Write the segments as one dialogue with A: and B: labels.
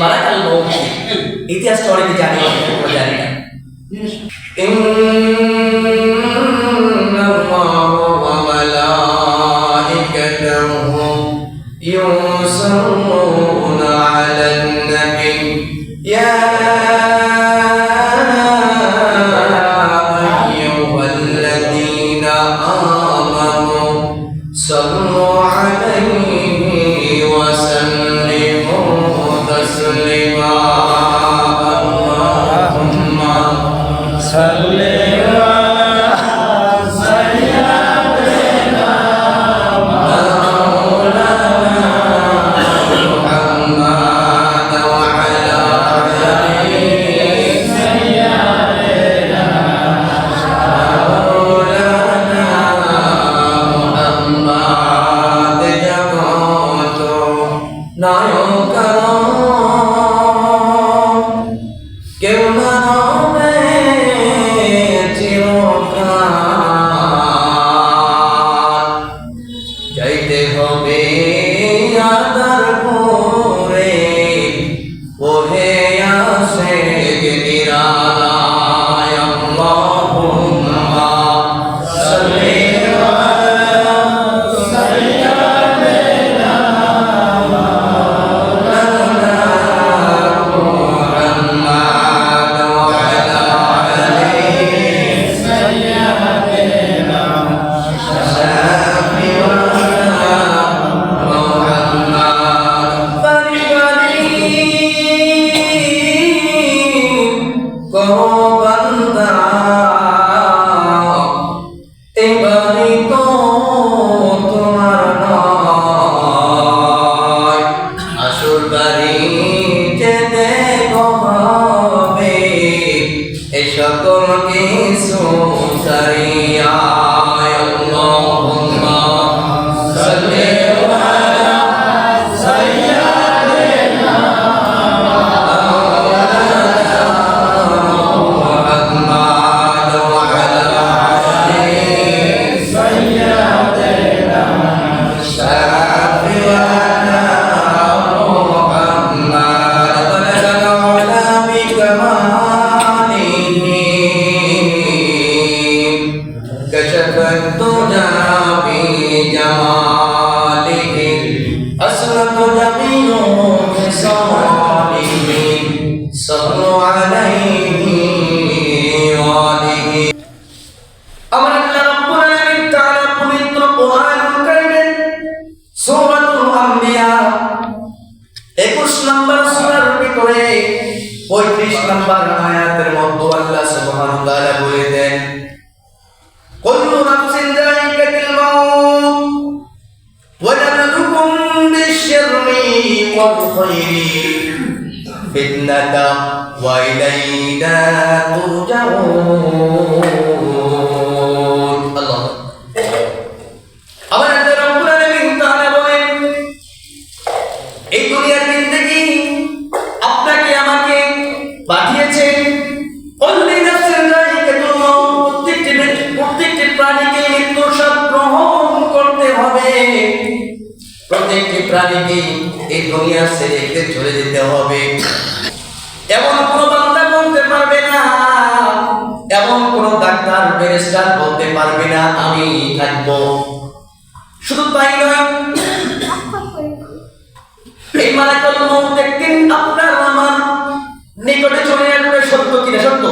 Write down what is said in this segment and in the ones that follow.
A: মালাকাল মৌত ইতিহাসটা অনেকে জানি।
B: Sabe আসে নিরালায় সকল والخير فتنة وإلينا ترجعون দুনিয়া ছেড়ে একদিন চলে যেতে হবে। এমন কোন বান্দা বলতে পারবে না। এমন ডাক্তার, ব্যারিস্টার বলতে পারবে না, আমি থাকব। শুধু তাই নয়, এই একদিন আপনার আমার নিকটে চলে আসবে? সত্য কিনা সত্য?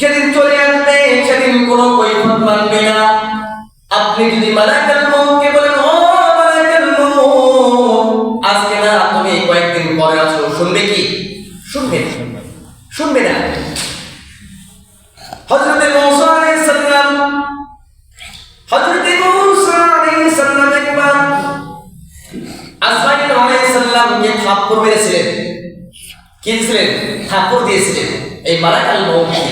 B: যেদিন চলে আসবে, সেদিন কোনো কৈফত মানবে না। আপনি যদি মালাকুল তুমি কয়েকদিন পরে আসো শুনবে কি? শুনবে। শুনবে না। হযরত মুসা সালাম একবার মেরেছিলেন। কি দিয়েছিলেন? এই মালাকাল মউত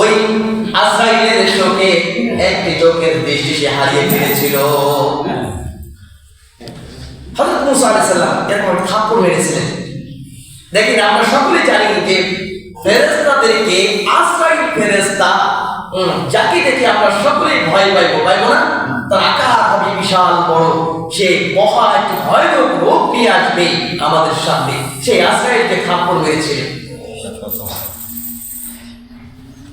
B: ওই আজরাইলের চোখে একটি চোখের দৃষ্টি সে হারিয়ে ফেলেছিল। হযরত মুসা আলাইহিস সালাম এরকম থাপ্পড় মেরেছিলেন। দেখেন, আমরা সকলে জানি যে ফেরেস্তাদেরকে আশ্রয় ফেরেস্তা যাকে দেখে আমরা সকলেই ভয় পাইবো পাইবো না? তার আকার হবে বিশাল বড়। সে মহা একটি ভয়ানক রোগ আসবে আমাদের সামনে। সেই আশ্রয়কে থাপ্পড় মেরেছিলেন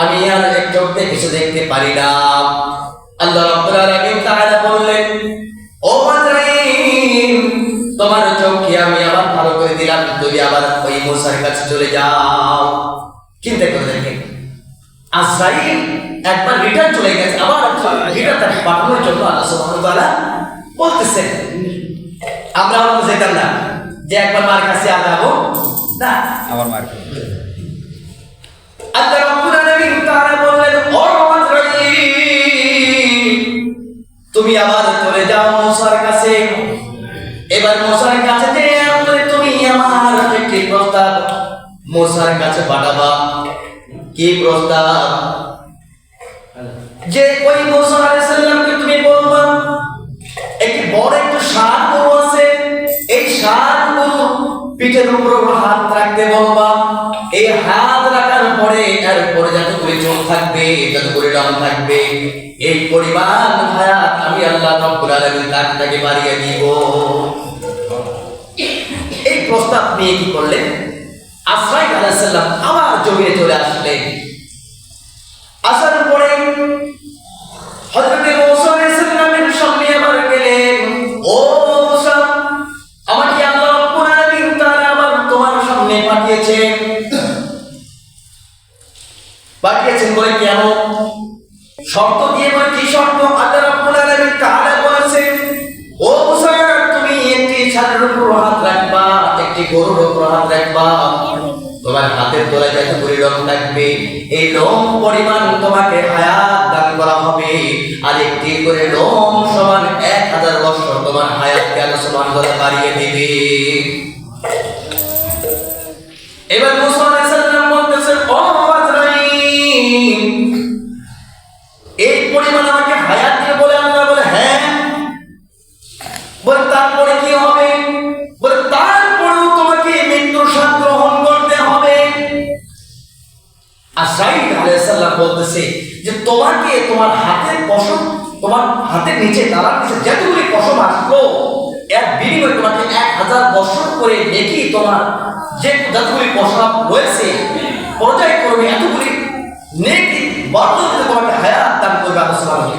B: আমি আর এক চোখ কিছু দেখতে পারি না। আল্লাহ রাব্বুল আলামিন তাআলা বললেন ও আজরাইল তোমার চোখকে আমি আবার ভালো করে দিলাম তুমি আবার ওই মুসার কাছে চলে যাও। চিন্তা করে দেখেন আজরাইল একবার রিটার্ন চলে গেছে আবার রিটার্ন তাকে পাঠানোর জন্য আল্লাহ সুবহানাহু তাআলা বলতেছেন। আমরা হয়তো যেতাম না যে একবার মার কাছে আর যাব না।
C: আবার মার।
B: আল্লাহ তুমি আবার চলে যাও মুসার কাছে। এবার মুসার কাছে যে তুমি আমার একটি প্রস্তাব। মুসার কাছে পাঠাবা। কি প্রস্তাব? যে ওই মুসা তুমি বলবা, একটি বড় একটা আছে। এই গরু পিঠের উপর হাত রাখতে বলবা। এই হাত রাখার পরে এরপরে যতগুলি চোখ থাকবে যতগুলি রং থাকবে। এই পরিমাণ আমি আল্লাহ রব্বুল আলামিন তাকে বাড়িয়ে দিব। এই প্রস্তাব নিয়ে কি করলেন? আশ্রাই আলাইহিস সালাম আবার জমিয়ে চলে আসলেন। আসার পরে হযরতে পাঠিয়েছেন। পাঠিয়েছেন বলে কেন শর্ত করে এই লোম পরিমাণ তোমাকে হায়াত দান করা হবে। আর একটি করে লোম সমান এক হাজার বছর তোমার হায়াতকে ওয়া বাড়িয়ে দেবে। এবার বলতেছে যে তোমাকে তোমার হাতের পশম তোমার হাতের নিচে তালার নিচে যতগুলি পশম আসলো, এর বিনিময়ে তোমাকে এক হাজার বছর করে দেখি তোমার যে যতগুলি পশম রয়েছে, পর্যায়ক্রমে এতগুলি নেকি বর্তমানে তোমাকে দান করবে।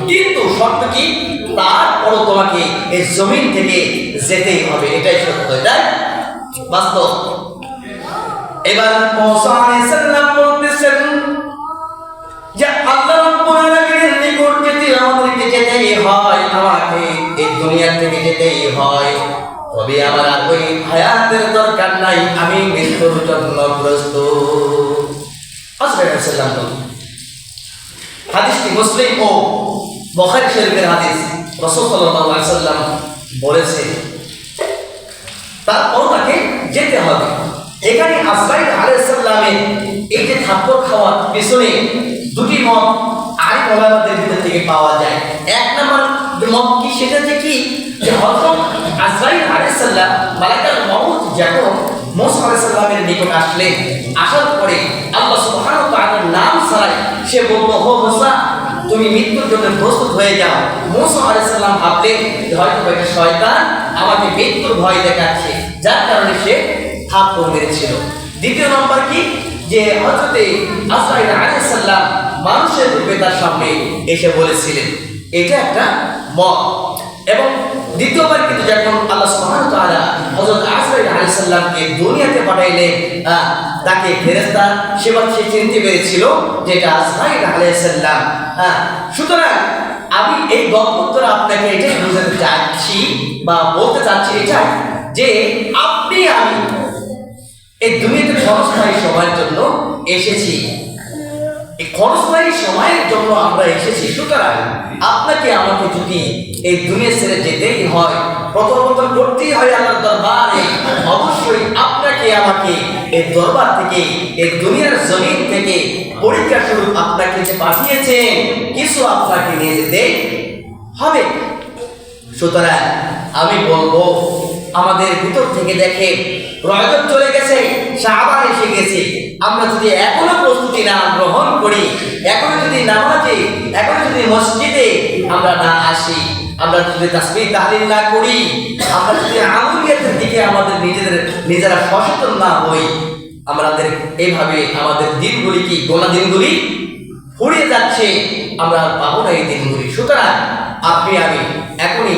B: কিন্তু শর্ত কি? তারপরও তোমাকে এই জমিন থেকে যেতেই হবে, এটাই সত্য এটাই বাস্তব। এবার সালাম বলতেছেন আমার নাই, আমি মৃত্যুর জন্য প্রস্তুত। আসসালামু হাদিসটি হাদিস। রাসূল আলাইহি সাল্লাম বলেছেন, তারপর তাকে যেতে হবে। এখানে আজরাইল আলাইহিস সালামের এই যে থাপ্পড় খাওয়ার পেছনে দুটি মত আরেক ওলামাদের ভিতর থেকে পাওয়া যায়। এক নম্বর মত কি? সেটা যে কি? যে হযরত আজরাইল যখন নিকট আসার পরে আল্লাহ সুবহানাহু তাআলার নাম ছাড়াই সে বলল তুমি মৃত্যুর জন্য প্রস্তুত হয়ে যাও। মুসা আলাইহিস সালাম ভাবলেন হয়তো একটা শয়তান আমাকে মৃত্যুর ভয় দেখাচ্ছে। যার কারণে সে থাপ্পড় মেরেছিল। দ্বিতীয় নম্বর কি? যে হযরতে আজরাইল আলাইহিস সালাম মানুষের রূপে তার সামনে এসে বলেছিলেন, এটা একটা মত। এবং দ্বিতীয়বার কিন্তু যখন আল্লাহ সুবহানাহু ওয়া তাআলা হযরত আজরাইল আলাইহিস সালামকে দুনিয়াতে পাঠাইলেন তাকে ফেরেশতা সেবা সে চিনতে পেরেছিল যে এটা আজরাইল আলাইহিস সালাম। হ্যাঁ সুতরাং আমি এই গল্পটা আপনাকে এটাই বোঝাতে চাচ্ছি বা বলতে চাচ্ছি এটাই যে আপনি আমি এই দুনিয়াতে ক্ষণস্থায়ী সময়ের জন্য এসেছি। এই ক্ষণস্থায়ী সময়ের জন্য আমরা এসেছি। সুতরাং আপনাকে, আমাকে যদি এই দুনিয়া ছেড়ে যেতেই হয় প্রথমত করতেই হয় আমার দরবারে। অবশ্যই আপনাকে, আমাকে এই দরবার থেকে, এই দুনিয়ার জমিন থেকে পরীক্ষা স্বরূপ আপনাকে যে পাঠিয়েছেন কিছু আপনাকে নিয়ে যেতে হবে। সুতরাং আমি বলব আমাদের ভিতর থেকে দেখে রজব চলে গেছে, শাহবান এসে গেছে। আমরা যদি এখনও প্রস্তুতি না গ্রহণ করি, এখনও যদি নামাজে, এখনও যদি মসজিদে আমরা না আসি, আমরা যদি তাসবিহ তাহলিল না করি, আমরা যদি আমলিয়াতের দিকে আমাদের নিজেদের, নিজেরা সচেতন না হই, আমাদের এইভাবে আমাদের দিনগুলি কি গোনা দিনগুলি ফুরিয়ে যাচ্ছে, আমরা পাবো না এই দিনগুলি। সুতরাং আপনি আমি এখনই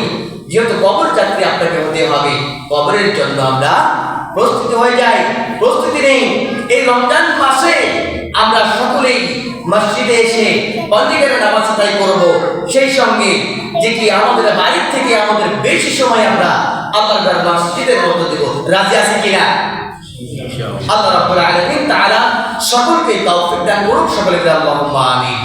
B: যেহেতু কবর যাত্রী আপনাকে হতে হবে কবরের জন্য আমরা প্রস্তুতি হয়ে যাই। প্রস্তুতি নেই। এই রমজান মাসে আমরা সকলেই মসজিদে এসে পঞ্জিকারে নামাজ আদায় করব। সেই সঙ্গে যে কি আমাদের বাড়ির থেকে আমাদের বেশি সময় আমরা আল্লাহর মসজিদের মধ্যে দেব। রাজি আছে কিনা? আল্লাহ রাব্বুল আলামিন তাআলা সকলকে তৌফিক দান করুন সকলকে আল্লাহুম্মা আমিন।